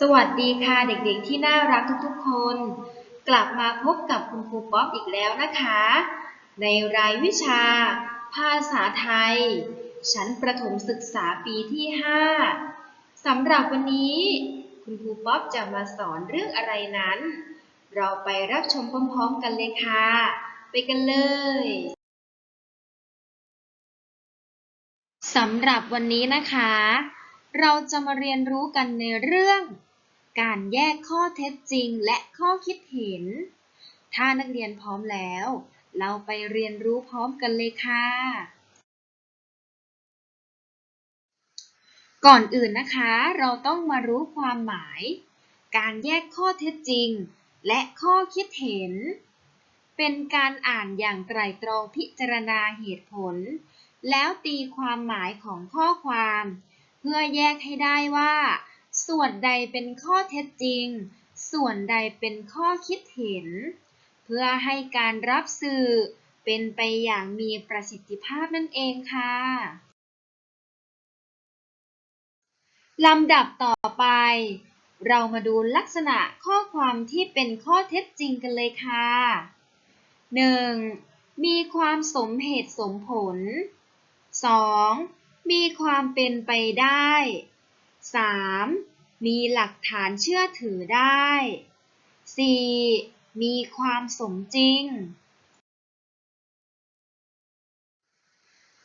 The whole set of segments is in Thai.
สวัสดีค่ะเด็กๆที่น่ารักทุกๆคน กลับมาพบกับคุณครูป๊อปอีกแล้วนะคะ ในรายวิชา ภาษาไทย ชั้นประถมศึกษาปีที่ 5สำหรับวันนี้ คุณครูป๊อปจะมาสอนเรื่องอะไรนั้น เราไปรับชมพร้อมๆกันเลยค่ะ ไปกันเลยสำหรับวันนี้นะคะ เราจะมาเรียนรู้กันในเรื่อง การแยกข้อเท็จจริงและข้อคิดเห็น ถ้านักเรียนพร้อมแล้ว เราไปเรียนรู้พร้อมกันเลยค่ะ ก่อนอื่นนะคะ เราต้องมารู้ความหมาย การแยกข้อเท็จจริง และข้อคิดเห็น เป็นการอ่านอย่างไตร่ตรองพิจารณาเหตุผล แล้วตีความหมายของข้อความ เพื่อแยกให้ได้ว่า ส่วนใดเป็นข้อเท็จจริง ส่วนใดเป็นข้อคิดเห็น เพื่อให้การรับสื่อเป็นไปอย่างมีประสิทธิภาพนั่นเองค่ะลำดับต่อไป เรามาดูลักษณะข้อความที่เป็นข้อเท็จจริงกันเลยค่ะ 1. มีความสมเหตุสมผล 2. มีความเป็นไปได้ 3. มีหลักฐานเชื่อถือได้ 4. มีความสมจริง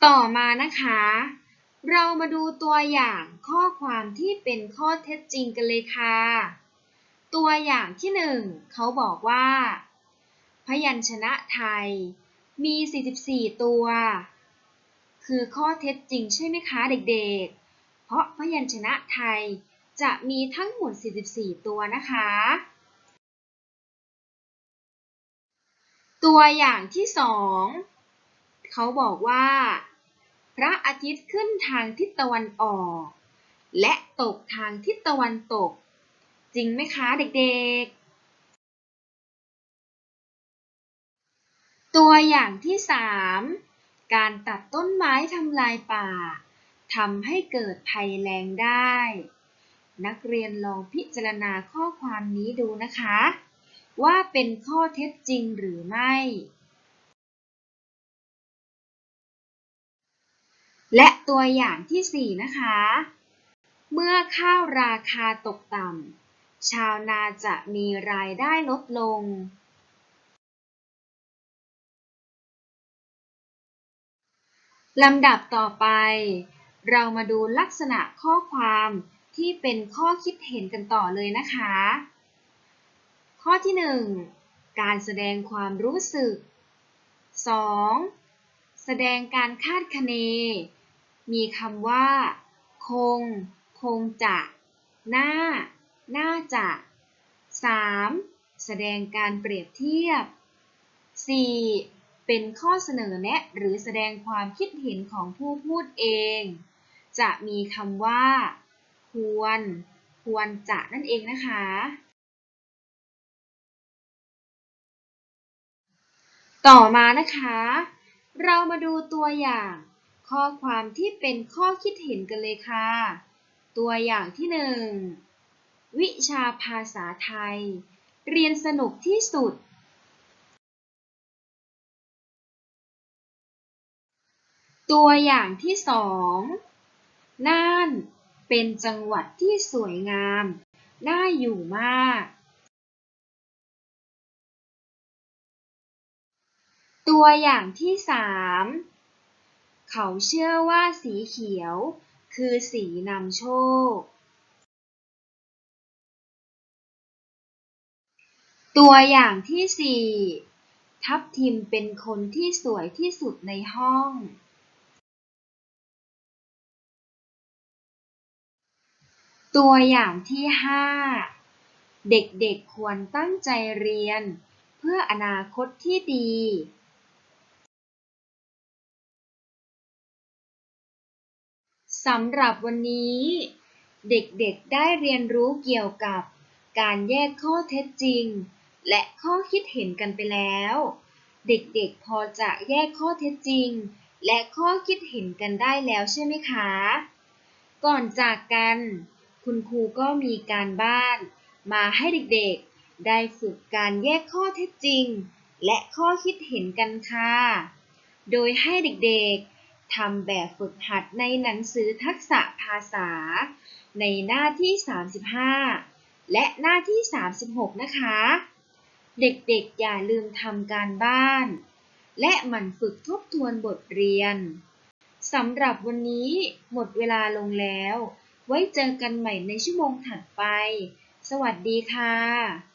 ต่อมานะคะ เรามาดูตัวอย่างข้อความที่เป็นข้อเท็จจริงกันเลยค่ะ ตัวอย่างที่หนึ่งเขาบอกว่า พยัญชนะไทย มี 44 ตัว คือข้อเท็จจริงใช่ไหมคะเด็กๆ เพราะพยัญชนะไทย จะมีทั้งหมด 44 ตัวนะคะ ตัวอย่างที่สองเขาบอกว่า พระอาทิตย์ขึ้นทางทิศตะวันออก และตกทางทิศตะวันตก จริงไหมคะเด็กๆตัวอย่างที่สามการตัดต้นไม้ทำลายป่าทำให้เกิดภัยแรงได้ นักเรียนลองพิจารณาข้อความนี้ดูนะคะ ว่าเป็นข้อเท็จจริงหรือไม่ และตัวอย่างที่ 4 นะคะ เมื่อข้าวราคาตกต่ำชาวนาจะมีรายได้ลดลงลำดับต่อไป เรามาดูลักษณะข้อความ ที่เป็นข้อคิดเห็นกันต่อเลยนะคะ ข้อที่ 1 การแสดงความรู้สึก 2. แสดงการคาดคะเน มีคำว่า คง คงจะน่าน่าจะ 3. แสดงการเปรียบเทียบ 4. เป็นข้อเสนอแนะหรือแสดงความคิดเห็นของผู้พูดเอง จะมีคำว่า ควร ควรจะนั่นเองนะคะ ต่อมานะคะ เรามาดูตัวอย่าง ข้อความที่เป็นข้อคิดเห็นกันเลยค่ะ ตัวอย่างที่หนึ่งวิชาภาษาไทย เรียนสนุกที่สุด ตัวอย่างที่สองน่าน เป็นจังหวัดที่สวยงาม น่าอยู่มาก ตัวอย่างที่สามเขาเชื่อว่าสีเขียวคือสีนำโชค ตัวอย่างที่สี่ทับทิมเป็นคนที่สวยที่สุดในห้อง ตัวอย่างที่ห้าเด็กๆควรตั้งใจเรียน เพื่ออนาคตที่ดี สำหรับวันนี้ เด็กๆได้เรียนรู้เกี่ยวกับการแยกข้อเท็จจริง และข้อคิดเห็นกันไปแล้ว เด็กๆพอจะแยกข้อเท็จจริง และข้อคิดเห็นกันได้แล้วใช่ไหมคะ ก่อนจากกัน คุณครูก็มีการบ้าน มาให้เด็กๆ ได้ฝึกการแยกข้อเท็จจริง และข้อคิดเห็นกันค่ะ โดยให้เด็กๆทำแบบฝึกหัดในหนังสือทักษะภาษา ในหน้าที่ 35 และหน้าที่ 36 นะคะ เด็กๆ อย่าลืมทำการบ้าน และหมั่นฝึกทบทวนบทเรียนสำหรับวันนี้หมดเวลาลงแล้ว ไว้เจอกันใหม่ในชั่วโมงถัดไป สวัสดีค่ะ